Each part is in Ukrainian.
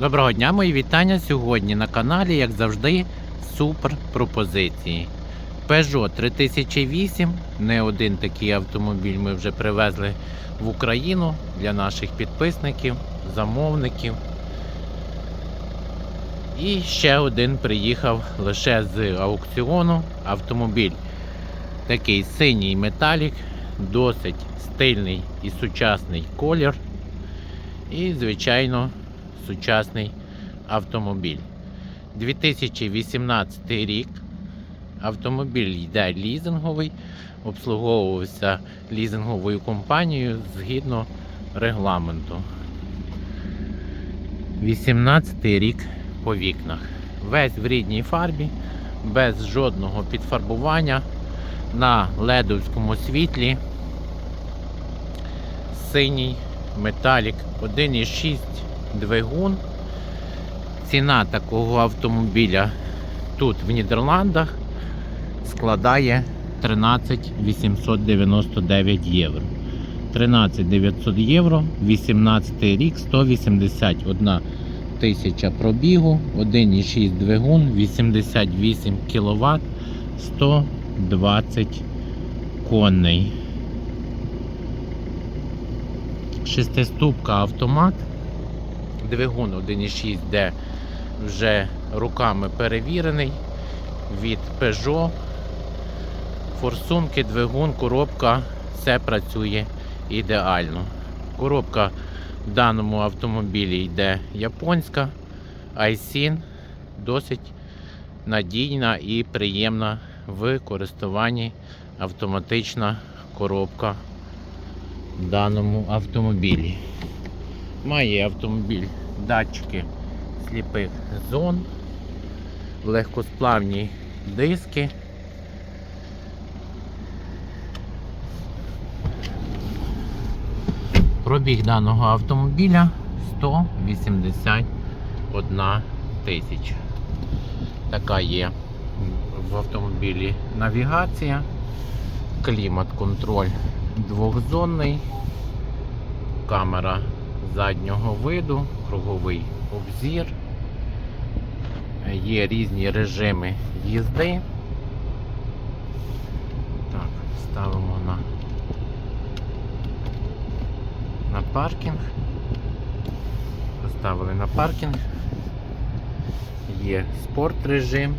Доброго дня, мої вітання сьогодні на каналі, як завжди, супер пропозиції. Peugeot 3008, не один такий автомобіль ми вже привезли в Україну для наших підписників, замовників. І ще один приїхав лише з аукціону автомобіль. Такий синій металік, досить стильний і сучасний колір. І, звичайно, сучасний автомобіль. 2018 рік. Автомобіль йде лізинговий, обслуговувався лізинговою компанією згідно регламенту. 18 рік по вікнах. Весь в рідній фарбі, без жодного підфарбування на ледовському світлі. Синій металік 1,6 двигун. Ціна такого автомобіля тут в Нідерландах складає 13 899 євро. 13 900 євро, 18 рік, 181 тисяча пробігу, 1,6 двигун, 88 кВт, 120 коней. Шестиступка автомат. Двигун 1.6D вже руками перевірений від Peugeot. Форсунки, двигун, коробка, все працює ідеально. Коробка в даному автомобілі йде японська, Aisin, досить надійна і приємна в користуванні автоматична коробка в даному автомобілі. Має автомобіль датчики сліпих зон, легкосплавні диски. Пробіг даного автомобіля 181 тисяча. Така є в автомобілі навігація, клімат-контроль двохзонний, камера заднього виду, круговий обзір. Є різні режими їзди. Так, ставимо на, на паркінг. Поставили на паркінг. Є спорт режим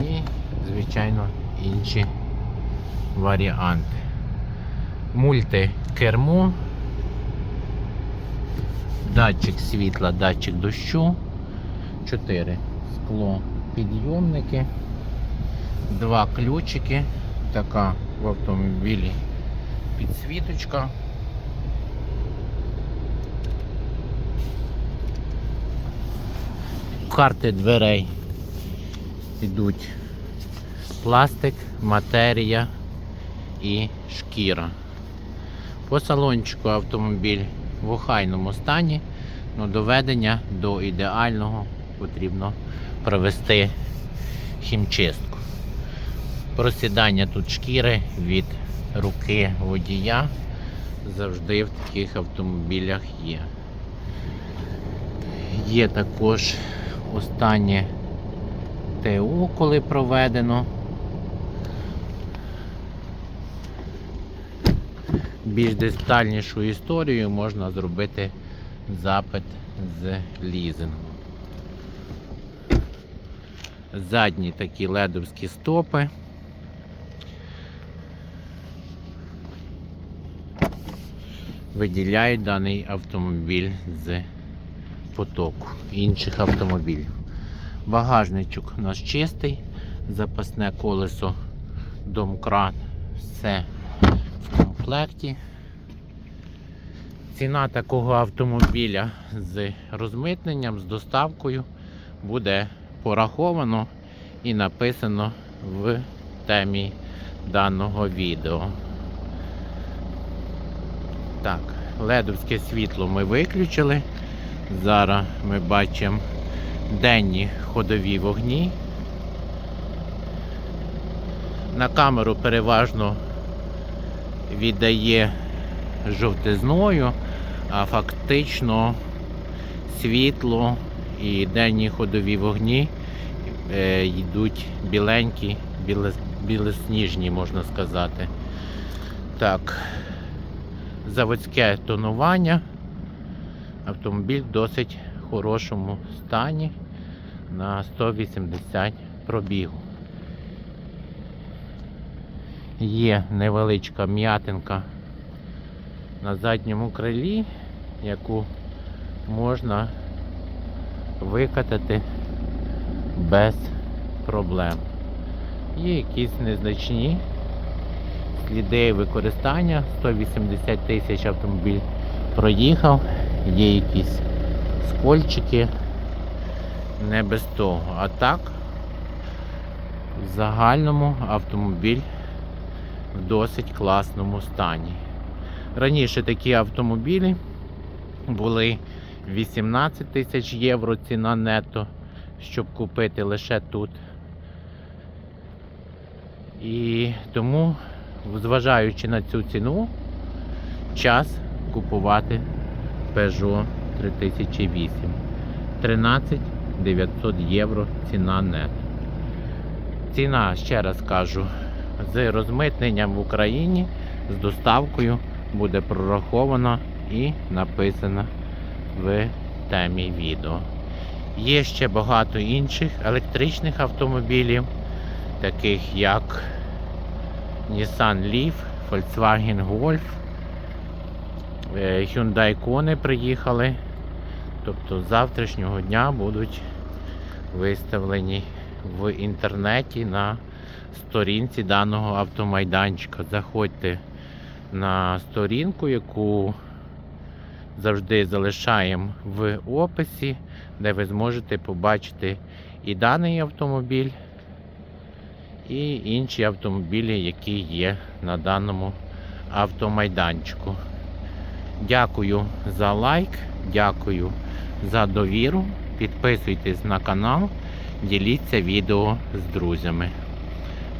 і, звичайно, інші варіанти. Мультикермо датчик світла, датчик дощу, 4 скло підйомники, два ключики, така в автомобілі підсвіточка. Карти дверей. Йдуть пластик, матерія і шкіра. По салончику автомобіль в охайному стані, але доведення до ідеального потрібно провести хімчистку. Просідання тут шкіри від руки водія завжди в таких автомобілях є. Є також останнє ТО, коли проведено. Більш детальнішу історію можна зробити запит з лізингу. Задні такі ледовські стопи. Виділяють даний автомобіль з потоку інших автомобілів. Багажничок у нас чистий, запасне колесо домкрат, все комплекті. Ціна такого автомобіля з розмитненням, з доставкою буде пораховано і написано в темі даного відео. Так, ледовське світло ми виключили. Зараз ми бачимо денні ходові вогні. На камеру переважно віддає жовтизною, а фактично світло і денні ходові вогні е, йдуть біленькі, біле, білосніжні, можна сказати. Так, заводське тонування. Автомобіль в досить хорошому стані на 180 пробігу. Є невеличка м'ятинка на задньому крилі, яку можна викатати без проблем. Є якісь незначні сліди використання. 180 тисяч автомобіль проїхав, є якісь скольчики, не без того. А так, в загальному автомобіль в досить класному стані. Раніше такі автомобілі були 18 тисяч євро ціна нетто, щоб купити лише тут. І тому, зважаючи на цю ціну, час купувати Peugeot 3008. 13 900 євро ціна нет. Ціна, ще раз кажу, з розмитненням в Україні, з доставкою буде прорахована і написана в темі відео. Є ще багато інших електричних автомобілів, таких як Nissan Leaf, Volkswagen Golf, е, Hyundai Kona приїхали. Тобто з завтрашнього дня будуть виставлені в інтернеті на сторінці даного автомайданчика. Заходьте на сторінку, яку завжди залишаємо в описі, де ви зможете побачити і даний автомобіль, і інші автомобілі, які є на даному автомайданчику. Дякую за лайк, дякую за довіру. Підписуйтесь на канал, діліться відео з друзями.